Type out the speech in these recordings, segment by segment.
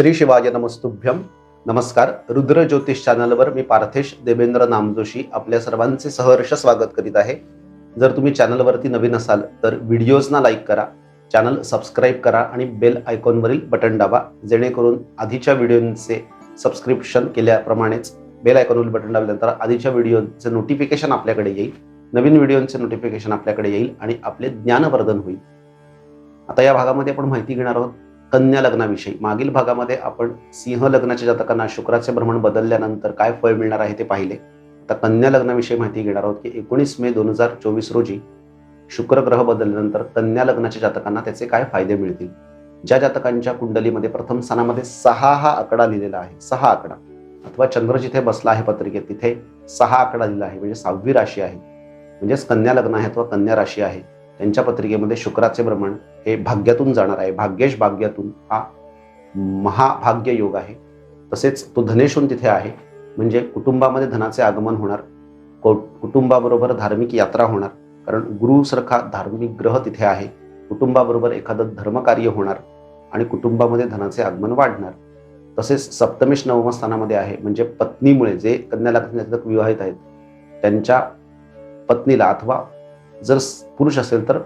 श्री शिवाजी नमस्तुभ्यम नमस्कार रुद्र ज्योतिष चॅनलवर मी पार्थेश देवेंद्र नामजोशी आपल्या सर्वांचे सहर्ष स्वागत करीत आहे. जर तुम्ही चॅनलवरती नवीन असाल तर व्हिडिओजना लाईक करा चॅनल सबस्क्राईब करा आणि बेल आयकॉनवरील बटन दाबा जेणेकरून आधीच्या व्हिडिओंचे सबस्क्रिप्शन केल्याप्रमाणेच बेल आयकॉनवरील बटन दाबल्यानंतर आधीच्या व्हिडिओचे नोटिफिकेशन आपल्याकडे येईल नवीन व्हिडिओचे नोटिफिकेशन आपल्याकडे येईल आणि आपले ज्ञानवर्धन होईल. आता या भागामध्ये आपण माहिती घेणार आहोत कन्या लग्नाविषयी. मागील भागामध्ये आपण सिंह लग्नाच्या जातकांना शुक्राचे भ्रमण बदलल्यानंतर काय फळ मिळणार आहे ते पाहिले. आता कन्या लग्नाविषयी माहिती घेणार आहोत की एकोणीस मे दोन हजार चोवीस रोजी शुक्र ग्रह बदलल्यानंतर कन्या लग्नाच्या जातकांना त्याचे काय फायदे मिळतील? ज्या जातकांच्या कुंडलीमध्ये प्रथम स्थानामध्ये सहा हा आकडा लिहिलेला आहे. सहा आकडा. अथवा चंद्र जिथे बसला आहे पत्रिकेत तिथे सहा आकडा लिहिला आहे. म्हणजे सहावी राशी आहे. म्हणजेच कन्या लग्न आहे अथवा कन्या राशी आहे. त्यांच्या पत्रिकेमध्ये शुक्राचे भ्रमण हे भाग्यातून जाणार आहे. भाग्येश भाग्यातून हा महाभाग्य योग आहे. तसेच तो धनेशून तिथे आहे. म्हणजे कुटुंबामध्ये धनाचे आगमन होणार. कुटुंबाबरोबर धार्मिक यात्रा होणार. कारण गुरुसारखा धार्मिक ग्रह तिथे आहे. कुटुंबाबरोबर एखादं धर्मकार्य होणार आणि कुटुंबामध्ये धनाचे आगमन वाढणार. तसेच सप्तमेश नवम स्थानामध्ये आहे. म्हणजे पत्नीमुळे जे कन्या लग्न विवाहित आहेत त्यांच्या पत्नीला अथवा जर पुरुष असेल तर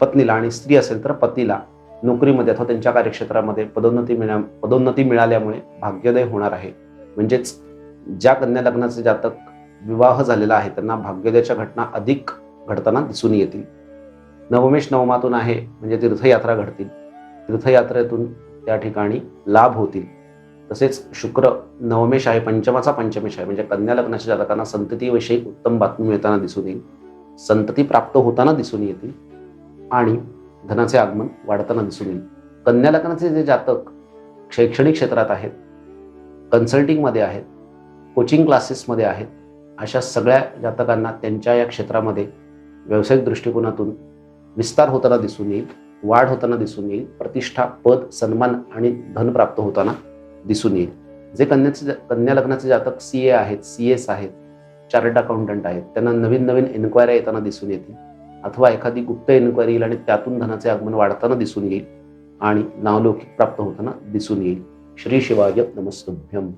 पत्नीला आणि स्त्री असेल तर पतीला नोकरीमध्ये अथवा त्यांच्या कार्यक्षेत्रामध्ये पदोन्नती मिळा पदोन्नती मिळाल्यामुळे भाग्योदय होणार आहे. म्हणजेच ज्या कन्या लग्नाचे जातक विवाह झालेला आहे त्यांना भाग्योदयाच्या घटना अधिक घडताना दिसून येतील. नवमेश नवमातून आहे म्हणजे तीर्थयात्रा घडतील. तीर्थयात्रेतून त्या ठिकाणी लाभ होतील. तसेच शुक्र नवमेश आहे पंचमाचा पंचमेश आहे म्हणजे कन्या लग्नाच्या जातकांना संततीविषयी उत्तम बातमी मिळताना दिसून येईल. संतती प्राप्त होताना दिसून येतील आणि धनाचे आगमन वाढताना दिसून येईल. कन्या लग्नाचे जे जातक शैक्षणिक क्षेत्रात आहेत कन्सल्टिंगमध्ये आहेत कोचिंग क्लासेसमध्ये आहेत अशा सगळ्या जातकांना त्यांच्या या क्षेत्रामध्ये व्यावसायिक दृष्टिकोनातून विस्तार होताना दिसून येईल वाढ होताना दिसून येईल प्रतिष्ठा पद सन्मान आणि धन प्राप्त होताना दिसून येईल. जे कन्याचे कन्या लग्नाचे जातक सी ए आहेत सी एस आहेत चार्टर्ड अकाउंटंट आहेत. त्यांना नवीन नवीन एन्क्वायऱ्या येताना दिसून येतील. अथवा एखादी गुप्त एन्क्वायरी येईल आणि त्यातून धनाचे आगमन वाढताना दिसून येईल आणि नावलौकिक प्राप्त होताना दिसून येईल. श्री शिवाय नमस्तुभ्यम.